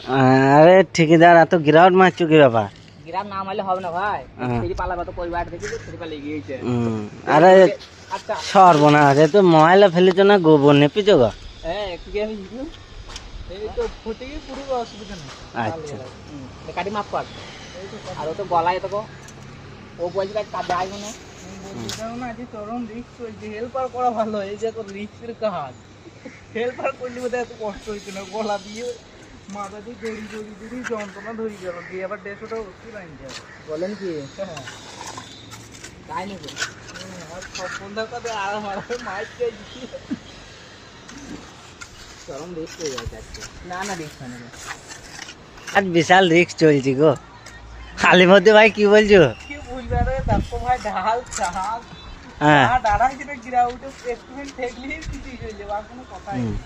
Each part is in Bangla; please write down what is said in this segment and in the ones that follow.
আরে ঠিকাদার এত গ্রাউন্ড মারছো কি ব্যাপার? গ্রাম নাম হলে হবে না ভাই। হ্যাঁ। পালা কত পরিবার দেখি ফেরি পালা হুম, আরে আচ্ছা। সর্বনাশ এ তো ময়লা ফেলেছো না গোবর নেপিছো গো? হ্যাঁ একটু কি আমি এই তো ফুটে গিয়ে পুরো অসুবিধা নেই। আচ্ছা। কাটি মাপ কর। আর ও তো গলায় তো ও বলছে কাজ আসবে না। না যে চরম রিস্ক চলছে। হেল্পার করা ভালো এই যে রিস্কের কাজ। হেল্পার করলে এত কষ্ট হইতো না গলা দিয়ে মাথা দিয়ে দড়ি দড়ি দড়ি যন্ত্রণা ধরে গেল। দিয়ে আবার দেড়শোটা ওষুধ আনতে হবে বলেন কি? হ্যাঁ। তাই নাকি? আর মাইক চরম রিস্ক হয়ে আজকে না না রিস্ক হয় না আজ বিশাল রিক্স চলছে গো। খালি মধ্যে ভাই কি বলছো? কি বুঝবে আরে দেখো ভাই ঢাল চাল হ্যাঁ। আর দাঁড়া হিসেবে গ্রাউন্ডে এক্সপেরিমেন্ট ঠেকলি কিছু হয়ে যাবে আর কোনো কথাই নেই।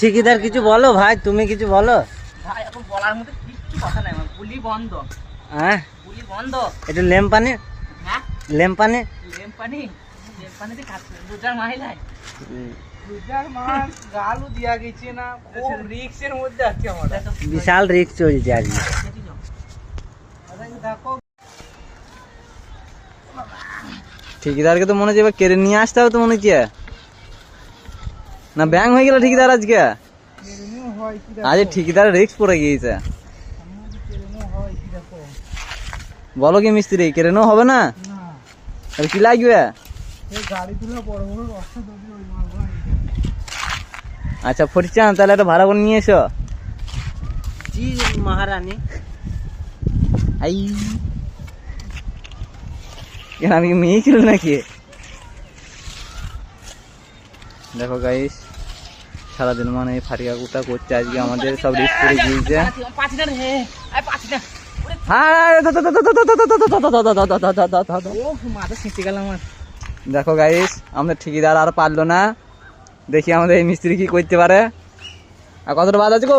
ঠিকিদার কিছু বলো ভাই তুমি কিছু বলো। ভাই এখন বলার মতো কিচ্ছু কথা নাই আমার। বন্ধ। হ্যাঁ? পুলি বন্ধ। এটা লেম্পানি? হ্যাঁ? লেম্পানি? লেম্পানি? লেম্পানিতে কাজ রোজার মাইলাই বিশাল রিক্স চলছে আজকে। আচ্ছা, দেখো। ঠিকাদারকে তো মনে হচ্ছে এবার কেড়ে নিয়ে আসতে হবে তো মনে হচ্ছে না ব্যাং হয়ে গেল ঠিকাদার আজকে? আজ ঠিকাদার রিক্স পড়ে গিয়েছে। বলো কি মিস্ত্রি কেড়ে হবে না? কি লাগবে? আচ্ছা ফরিচান তাহলে একটা ভাড়া করে নিয়ে এসো। জি মহারানী। আই। কেন আমি মেয়ে ছিল নাকি? দেখো গাইস সারাদিন মানে ফাটিকা কুটা করছে আজকে আমাদের সব রিস্ক করে গিয়েছে দেখো গাইস আমাদের ঠিকিদার আর পারল না। দেখি আমাদের এই মিস্ত্রি কি করতে পারে। আর কতটা বাদ আছে গো?